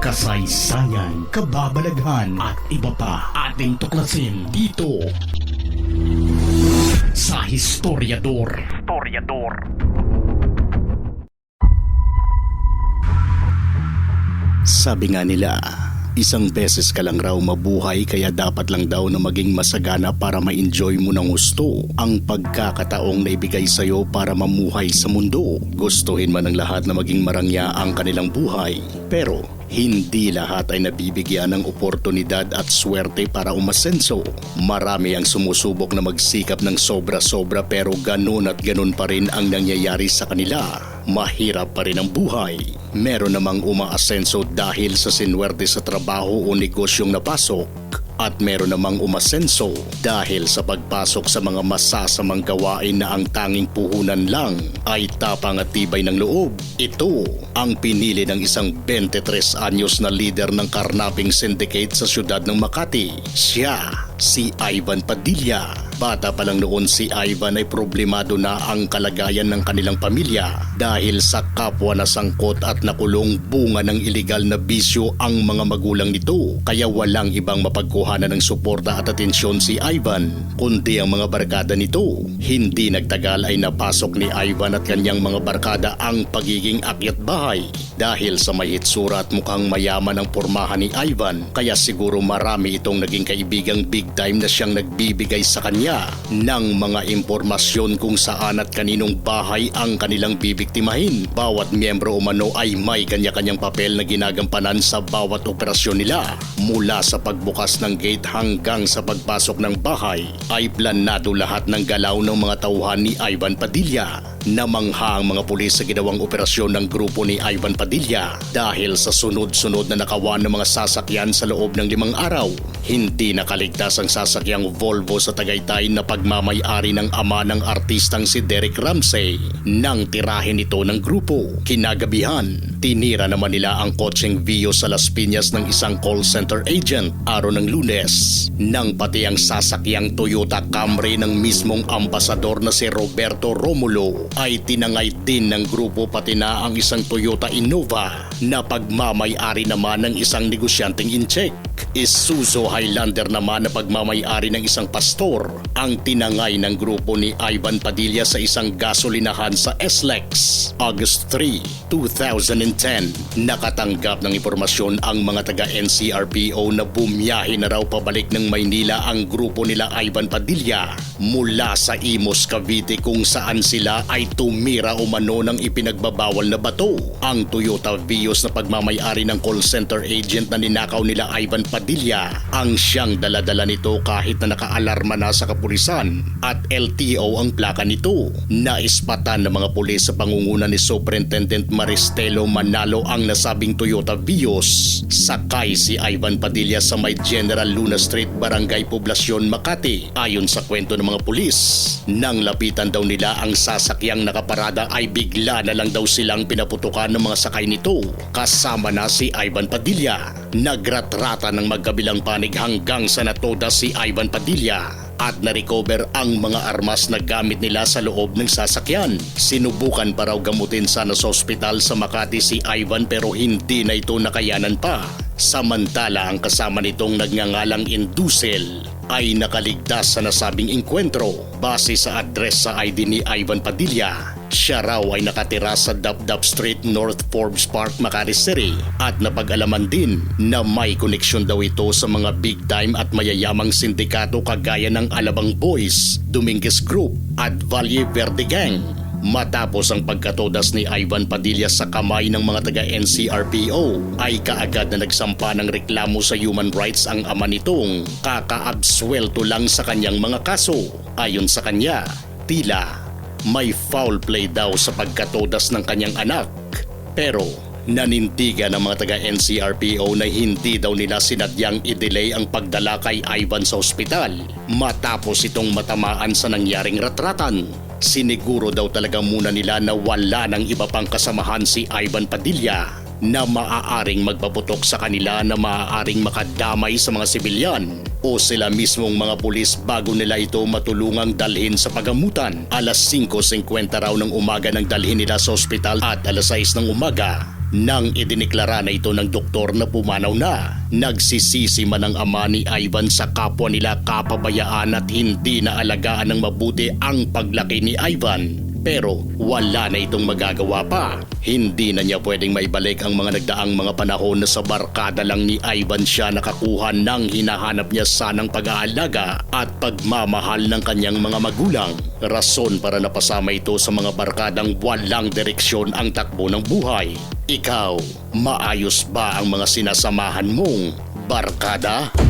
kasaysayan, kababalaghan at iba pa ating tuklasin dito sa Historiador. Historiador. Sabi nga nila, isang beses ka lang raw mabuhay kaya dapat lang daw na maging masagana para ma-enjoy mo ng gusto ang pagkakataong naibigay sa'yo para mamuhay sa mundo. Gustuhin man ng lahat na maging marangya ang kanilang buhay. Pero hindi lahat ay nabibigyan ng oportunidad at swerte para umasenso. Marami ang sumusubok na magsikap ng sobra-sobra pero ganun at ganun pa rin ang nangyayari sa kanila. Mahirap pa rin ang buhay. Meron namang umaasenso dahil sa sinwerte sa trabaho o negosyong napasok at meron namang umasenso dahil sa pagpasok sa mga masasamang gawain na ang tanging puhunan lang ay tapang at tibay ng loob. Ito ang pinili ng isang 23 anyos na leader ng Karnaping Syndicate sa siyudad ng Makati. Siya, si Ivan Padilla. Bata pa lang noon si Ivan ay problemado na ang kalagayan ng kanilang pamilya dahil sa kapwa na sangkot at nakulong bunga ng ilegal na bisyo ang mga magulang nito. Kaya walang ibang mapagkuhanan ng suporta at atensyon si Ivan kundi ang mga barkada nito. Hindi nagtagal ay napasok ni Ivan at kanyang mga barkada ang pagiging akyat bahay dahil sa may hitsura at mukhang mayaman ang pormahan ni Ivan kaya siguro marami itong naging kaibigang big time na siyang nagbibigay sa kanya ng mga impormasyon kung saan at kaninong bahay ang kanilang bibiktimahin. Bawat miyembro umano ay may kanya-kanyang papel na ginagampanan sa bawat operasyon nila. Mula sa pagbukas ng gate hanggang sa pagpasok ng bahay ay planado lahat ng galaw ng mga tauhan ni Ivan Padilla. Namangha ang mga pulis sa ginawang operasyon ng grupo ni Ivan Padilla dahil sa sunod-sunod na nakawan ng mga sasakyan sa loob ng limang araw. Hindi nakaligtas ang sasakyang Volvo sa Tagaytay na pagmamayari ng ama ng artistang si Derek Ramsey nang tirahin ito ng grupo. Kinagabihan, tinira naman nila ang kotseng Vio sa Las Piñas ng isang call center agent araw ng lunes nang pati ang sasakyang Toyota Camry ng mismong ambasador na si Roberto Romulo ay tinangay din ng grupo pati na ang isang Toyota Innova na pagmamayari naman ng isang negosyanteng incheck. Isuzu Highlander naman na pagmamayari ng isang pastor ang tinangay ng grupo ni Ivan Padilla sa isang gasolinahan sa SLEX. August 3, 2010, nakatanggap ng impormasyon ang mga taga-NCRPO na bumiyahe na raw pabalik ng Maynila ang grupo nila Ivan Padilla mula sa Imos, Cavite kung saan sila ay tumira umano ng ipinagbabawal na bato. Ang Toyota Vios na pagmamayari ng call center agent na ninakaw nila Ivan Padilla ang siyang daladala nito kahit na nakaalarma na sa kapulisan at LTO ang plaka nito. Naispatan ng mga pulis sa pangunguna ni Superintendent Maristelo Manalo ang nasabing Toyota Vios. Sakay si Ivan Padilla sa may General Luna Street, Barangay Poblacion, Makati. Ayon sa kwento ng mga pulis, nang lapitan daw nila ang sasakyang nakaparada ay bigla na lang daw silang pinaputukan ng mga sakay nito. Kasama na si Ivan Padilla. Nagratrata ng magkabilang panig hanggang sa natoda si Ivan Padilla at na-recover ang mga armas na gamit nila sa loob ng sasakyan. Sinubukan pa raw gamutin sana sa ospital sa Makati si Ivan pero hindi na ito nakayanan pa. Samantala ang kasama nitong nagngangalang Indusel ay nakaligtas sa nasabing inkwentro base sa address sa ID ni Ivan Padilla. Siya raw ay nakatira sa Dapdap Street, North Forbes Park, Makati City at napag-alaman din na may koneksyon daw ito sa mga big time at mayayamang sindikato kagaya ng Alabang Boys, Dominguez Group at Valle Verde Gang. Matapos ang pagkatodas ni Ivan Padilla sa kamay ng mga taga-NCRPO ay kaagad na nagsampa ng reklamo sa human rights ang ama nitong kakaabswelto lang sa kanyang mga kaso. Ayon sa kanya, tila may foul play daw sa pagkatodas ng kanyang anak. Pero nanindigan ng mga taga-NCRPO na hindi daw nila sinadyang i-delay ang pagdala kay Ivan sa ospital matapos itong matamaan sa nangyaring ratratan. Siniguro daw talaga muna nila na wala ng iba pang kasamahan si Ivan Padilla na maaaring magpaputok sa kanila na maaaring makadamay sa mga sibilyan o sila mismong mga pulis bago nila ito matulungang dalhin sa pagamutan. Alas 5.50 raw ng umaga nang dalhin nila sa ospital at alas 6 ng umaga nang idiniklara na ito ng doktor na pumanaw na, nagsisisi man ang ama ni Ivan sa kapwa nila kapabayaan at hindi na alagaan ng mabuti ang paglaki ni Ivan. Pero wala na itong magagawa pa. Hindi na niya pwedeng maibalik ang mga nagdaang mga panahon na sa barkada lang ni Ivan siya nakakuha ng hinahanap niya sanang pag-aalaga at pagmamahal ng kanyang mga magulang. Rason para napasama ito sa mga barkadang walang direksyon ang takbo ng buhay. Ikaw, maayos ba ang mga sinasamahan mong barkada? Kung